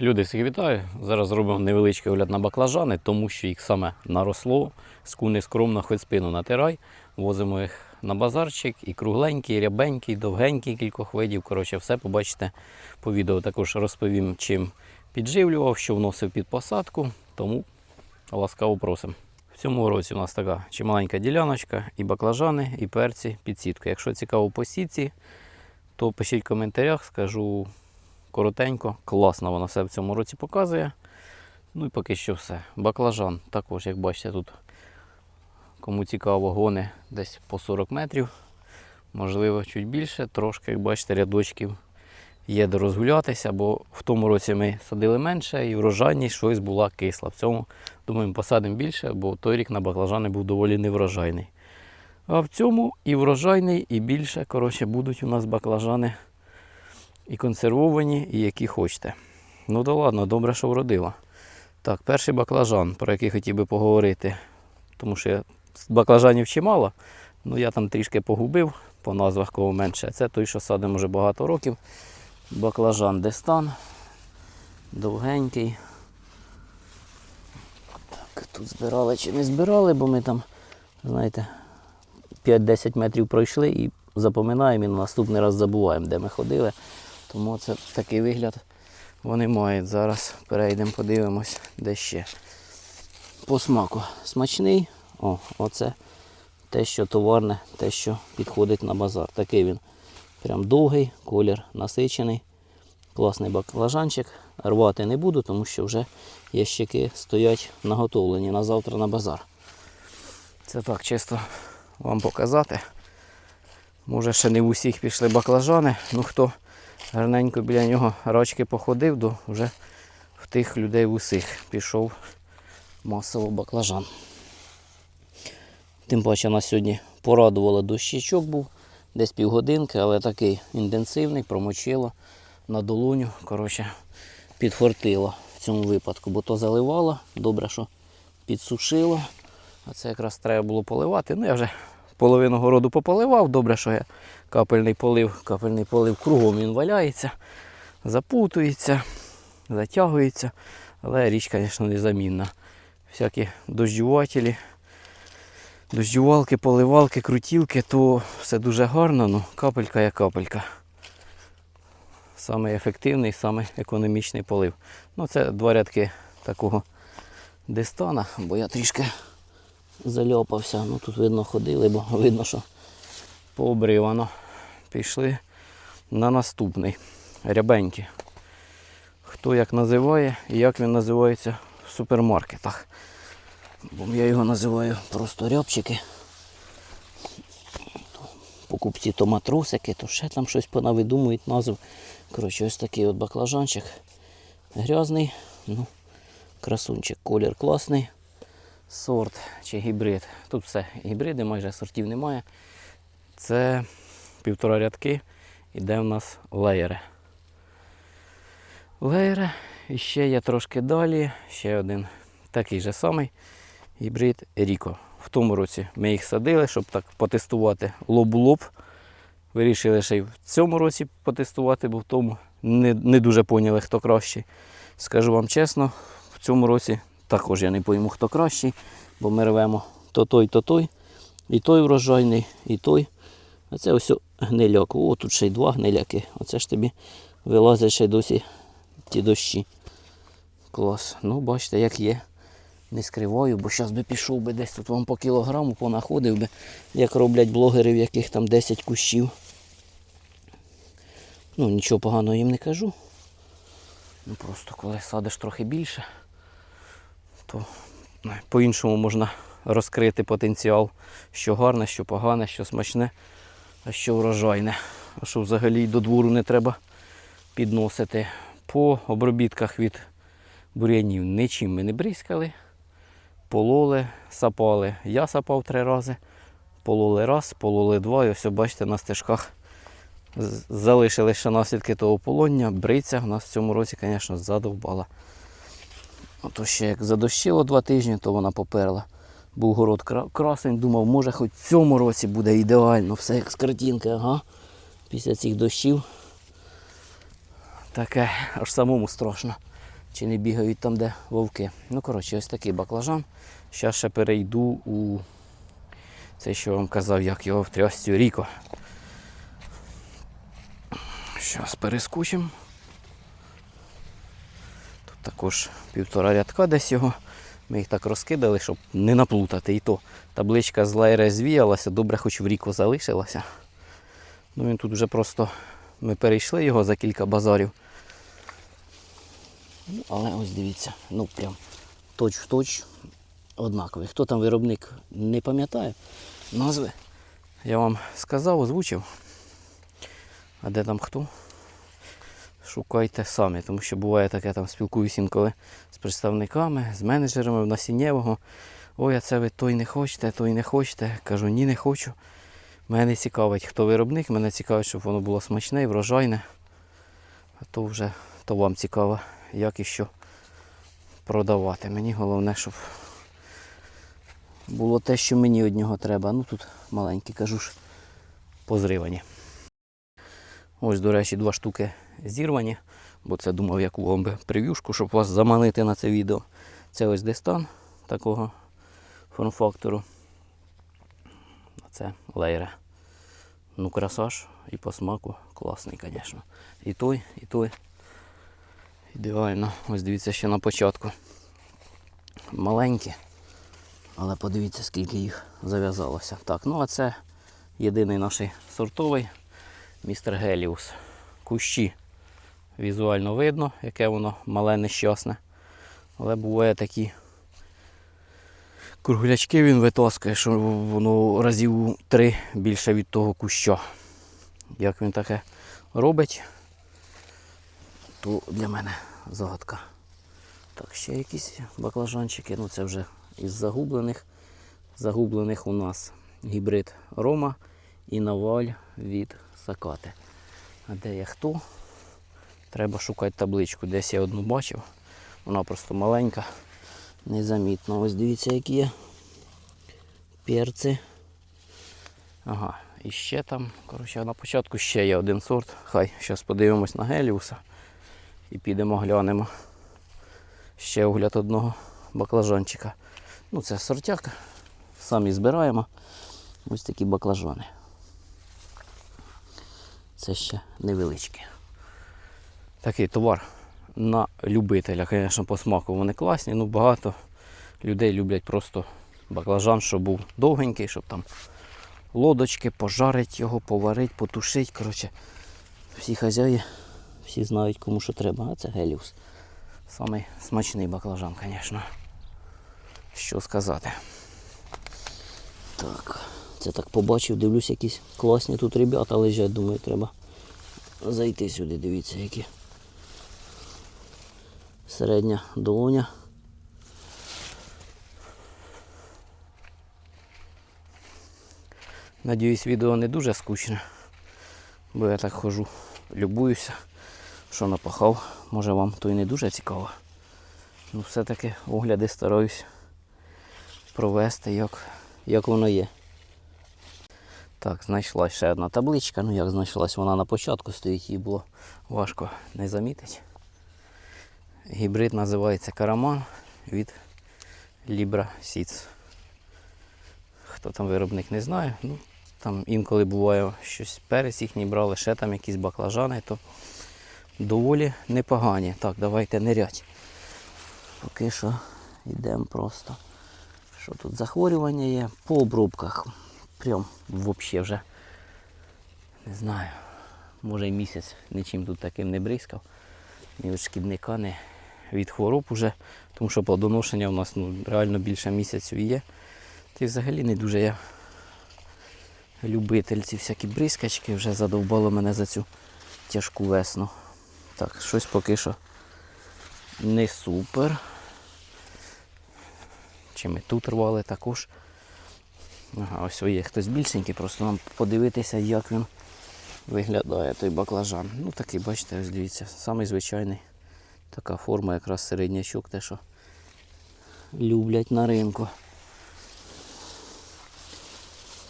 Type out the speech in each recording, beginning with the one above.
Люди, всіх вітаю. Зараз зробимо невеличкий огляд на баклажани, тому що їх саме наросло. Ску нескромно, хоч спину натирай. Возимо їх на базарчик і кругленькі, і рябенькі, і довгенькі кількох видів. Коротше, все побачите по відео. Також розповім, чим підживлював, що вносив під посадку. Тому ласкаво просимо. В цьому році у нас така чималенька діляночка, і баклажани, і перці під сітку. Якщо цікаво по сітці, то пишіть в коментарях, скажу коротенько, класно вона все в цьому році показує. Ну і поки що все. Баклажан також, як бачите, тут кому цікаво, гони десь по 40 метрів. Можливо, чуть більше, трошки, як бачите, рядочків є де розгулятися, бо в тому році ми садили менше і врожайність щось була кисла. В цьому, думаю, посадимо більше, бо той рік на баклажани був доволі неврожайний. А в цьому і врожайний, і більше, коротше, будуть у нас баклажани і консервовані, і які хочете. Ну то ладно, добре, що вродила. Так, перший баклажан, про який хотів би поговорити, тому що я баклажанів чимало, ну я там трішки погубив по назвах кого менше. Це той, що садимо вже багато років. Баклажан Дестан. Довгенький. Так, тут збирали чи не збирали, бо ми там, знаєте, 5-10 метрів пройшли і запоминаємо і на наступний раз забуваємо, де ми ходили. Тому це такий вигляд вони мають. Зараз перейдемо, подивимось, де ще. По смаку смачний. О, оце те, що товарне, те, що підходить на базар. Такий він прям довгий, колір насичений. Класний баклажанчик. Рвати не буду, тому що вже ящики стоять наготовлені на завтра на базар. Це так чисто вам показати. Може ще не в усіх пішли баклажани, ну хто гарненько біля нього рачки походив, то вже в тих людей в усіх пішов масово баклажан. Тим паче нас сьогодні порадувало дощичок був, десь півгодинки, але такий інтенсивний, промочило на долоню. Коротше, підфортило в цьому випадку, бо то заливало, добре, що підсушило. А це якраз треба було поливати. Ну, я вже половину городу пополивав. Добре, що я капельний полив, капельний полив кругом він валяється, запутується, затягується. Але річ, звісно, незамінна. Всякі дощувателі, дощувалки, поливалки, крутілки, то все дуже гарно, ну капелька є капелька. Саме ефективний, саме економічний полив. Ну, це два рядки такого дистана, бо я трішки заляпався. Ну тут видно ходили, бо видно, що пообривано. Пішли на наступний. Рябенький. Хто як називає і як він називається в супермаркетах. Бо я його називаю просто рябчики. Покупці то матросики, то ще там щось понавидумують назв. Коротше, ось такий от баклажанчик. Грязний, ну, красунчик, колір класний сорт чи гібрид. Тут все гібриди, майже сортів немає. Це півтора рядки. Іде в нас леєри. Леєри. І ще є трошки далі. Ще один такий же самий гібрид Ріко. В тому році ми їх садили, щоб так потестувати лоб-лоб. Вирішили ще й в цьому році потестувати, бо в тому не, не дуже поняли, хто кращий. Скажу вам чесно, в цьому році також я не пойму, хто кращий, бо ми рвемо то той, то той. І той врожайний, і той. А це ось гниляк. О, тут ще й два гниляки. Оце ж тобі вилазять ще досі ті дощі. Клас. Ну, бачите, як є. Не скриваю, бо зараз би пішов би десь тут вам по кілограму понаходив би, як роблять блогери, в яких там 10 кущів. Ну, нічого поганого їм не кажу. Ну просто коли садиш трохи більше, то по-іншому можна розкрити потенціал, що гарне, що погане, що смачне, а що врожайне. А що взагалі до двору не треба підносити. По обробітках від бур'янів нічим ми не бризкали. Пололи, сапали. Я сапав три рази. Пололи раз, пололи два. І ось бачите, на стежках з- залишили ще наслідки того полоння. Бриця в нас в цьому році, звісно, задовбала. Ото ще як задощило два тижні, то вона поперла. Був город красень, думав, може хоч в цьому році буде ідеально, все як з картинки, ага. Після цих дощів. Таке аж самому страшно. Чи не бігають там, де вовки. Ну, коротше, ось такий баклажан. Зараз ще перейду у це, що вам казав, як його в ріко. Зараз перескочимо. Також півтора рядка десь його. Ми їх так розкидали, щоб не наплутати. І то табличка з лайре звіялася, добре хоч в ріку залишилася. Ну він тут вже просто ми перейшли його за кілька базарів. Ну, але ось дивіться, ну прям точ в точ однаковий. Хто там виробник, не пам'ятаю. Назви я вам сказав, озвучив. А де там хто? Шукайте самі, тому що буває таке, там спілкуюсь інколи з представниками, з менеджерами в насіннєвого. Ой, а це ви той не хочете, той не хочете. Кажу, ні, не хочу. Мене цікавить, хто виробник, мене цікавить, щоб воно було смачне і врожайне. А то вже то вам цікаво, як і що продавати. Мені головне, щоб було те, що мені від нього треба. Ну тут маленькі, кажу ж, позривані. Ось, до речі, два штуки зірвані, бо це думав, яку вам прев'юшку, щоб вас заманити на це відео. Це ось дестан такого форм-фактору. Це лейре. Ну, красаж і по смаку класний, звісно. І той, і той. Ідеально. Ось дивіться ще на початку. Маленькі. Але подивіться, скільки їх зав'язалося. Так, ну а це єдиний наш сортовий містер Геліус. Кущі візуально видно, яке воно мале нещасне. Але буває такі круглячки він витаскує, що воно разів три більше від того куща. Як він таке робить, то для мене загадка. Так, ще якісь баклажанчики, ну це вже із загублених. Загублених у нас гібрид Рома і наваль від Сакати. А де я хто? Треба шукати табличку. Десь я одну бачив. Вона просто маленька, незамітно. Ось дивіться, які є перці. Ага, і ще там, коротше, на початку ще є один сорт. Хай, зараз подивимось на Геліуса і підемо глянемо. Ще огляд одного баклажанчика. Ну, це сортяк. Самі збираємо. Ось такі баклажани. Це ще невеличкі. Такий товар на любителя, звісно, по смаку вони класні, ну багато людей люблять просто баклажан, щоб був довгенький, щоб там лодочки, пожарить його, поварить, потушить. Коротше, всі хазяї, всі знають кому що треба, а це геліус. Самий смачний баклажан, звісно. Що сказати. Так, це так побачив, дивлюсь, якісь класні тут ребята лежать, думаю, треба зайти сюди, дивіться, які. Середня долоня. Надіюсь, відео не дуже скучне, бо я так хожу, любуюся, що напахав. Може вам то і не дуже цікаво. Ну все-таки огляди стараюсь провести, як, як воно є. Так, знайшлась ще одна табличка. Ну як знайшлась, вона на початку стоїть, її було важко не замітити. Гібрид називається Караман від Libra Seeds. Хто там виробник не знає. Ну, там інколи буває щось перець їхній брали, ще там якісь баклажани, то доволі непогані. Так, давайте нирять. Поки що йдемо просто. Що тут захворювання є по обробках. Прям взагалі вже не знаю. Може й місяць нічим тут таким не бризкав. Ні від шкідника, ні від хвороб уже, тому що плодоношення у нас ну, реально більше місяців є. Й взагалі не дуже я любитель ці всякі бризкачки, вже задовбало мене за цю тяжку весну. Так, щось поки що не супер. Чи ми тут рвали також. Ага, ось є хтось більшенький, просто нам подивитися, як він виглядає той баклажан. Ну такий, бачите, ось дивіться, самий звичайний. Така форма якраз середнячок, те, що люблять на ринку.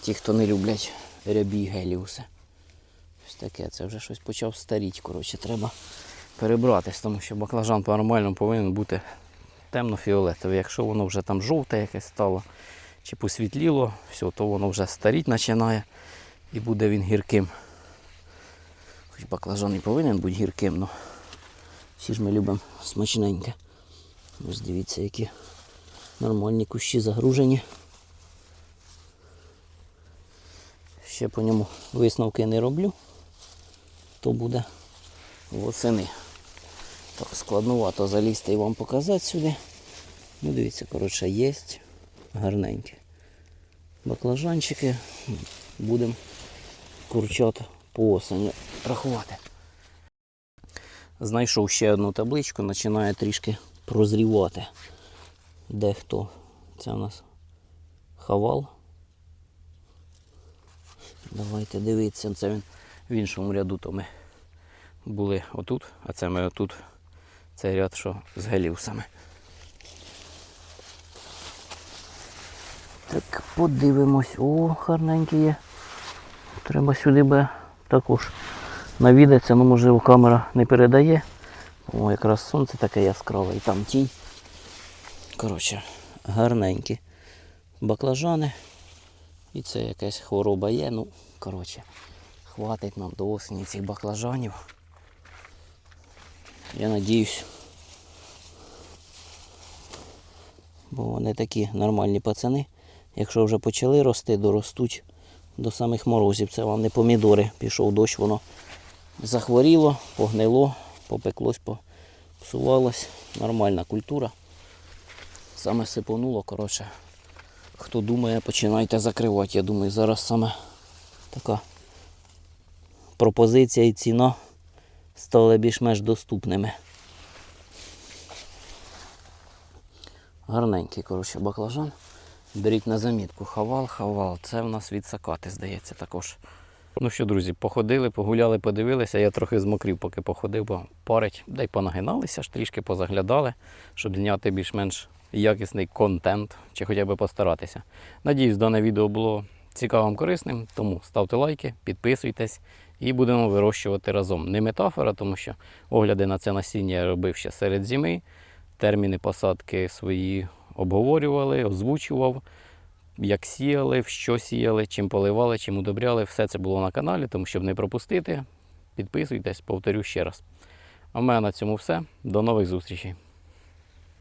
Ті, хто не люблять рябі геліуси. Ось таке, це вже щось почав старіть, коротше, треба перебратись, тому що баклажан по-нормальному повинен бути темно-фіолетовий. Якщо воно вже там жовте якесь стало чи посвітліло, все, то воно вже старіть починає і буде він гірким. Хоч баклажан і повинен бути гірким, але всі ж ми любимо смачненьке. Ось дивіться, які нормальні кущі загружені. Ще по ньому висновки не роблю, то буде восени. Так, складнувато залізти і вам показати сюди. Ну, дивіться, коротше, є гарненькі баклажанчики. Будемо курчат по осені рахувати. Знайшов ще одну табличку, починає трішки прозрівати. Дехто. Це у нас хавал. Давайте дивитися, це він в іншому ряду, то ми були отут, а це ми отут. Цей ряд, що з геліусами. Так, подивимось. О, гарненький є. Треба сюди би також навідатися, ну можливо камера не передає. О, якраз сонце таке яскраве і там тінь. Коротше, гарненькі баклажани. І це якась хвороба є. Ну, коротше, хватить нам до осені цих баклажанів. Я надіюсь. Бо вони такі нормальні пацани. Якщо вже почали рости, доростуть до самих морозів. Це вам не помідори. Пішов дощ, воно захворіло, погнило, попеклось, попсувалось. Нормальна культура. Саме сипонуло, коротше. Хто думає, починайте закривати. Я думаю, зараз саме така пропозиція і ціна стали більш-менш доступними. Гарненький, коротше, баклажан. Беріть на замітку. Хавал, хавал. Це в нас від сакати, здається, також. Ну що, друзі, походили, погуляли, подивилися. Я трохи змокрів, поки походив, бо парить, да й понагиналися, ж трішки позаглядали, щоб зняти більш-менш якісний контент, чи хоча б постаратися. Надіюсь, дане відео було цікавим, корисним, тому ставте лайки, підписуйтесь і будемо вирощувати разом. Не метафора, тому що огляди на це насіння я робив ще серед зими. Терміни посадки свої обговорювали, озвучував, як сіяли, що сіяли, чим поливали, чим удобряли. Все це було на каналі, тому щоб не пропустити, підписуйтесь, повторю ще раз. А в мене на цьому все. До нових зустрічей.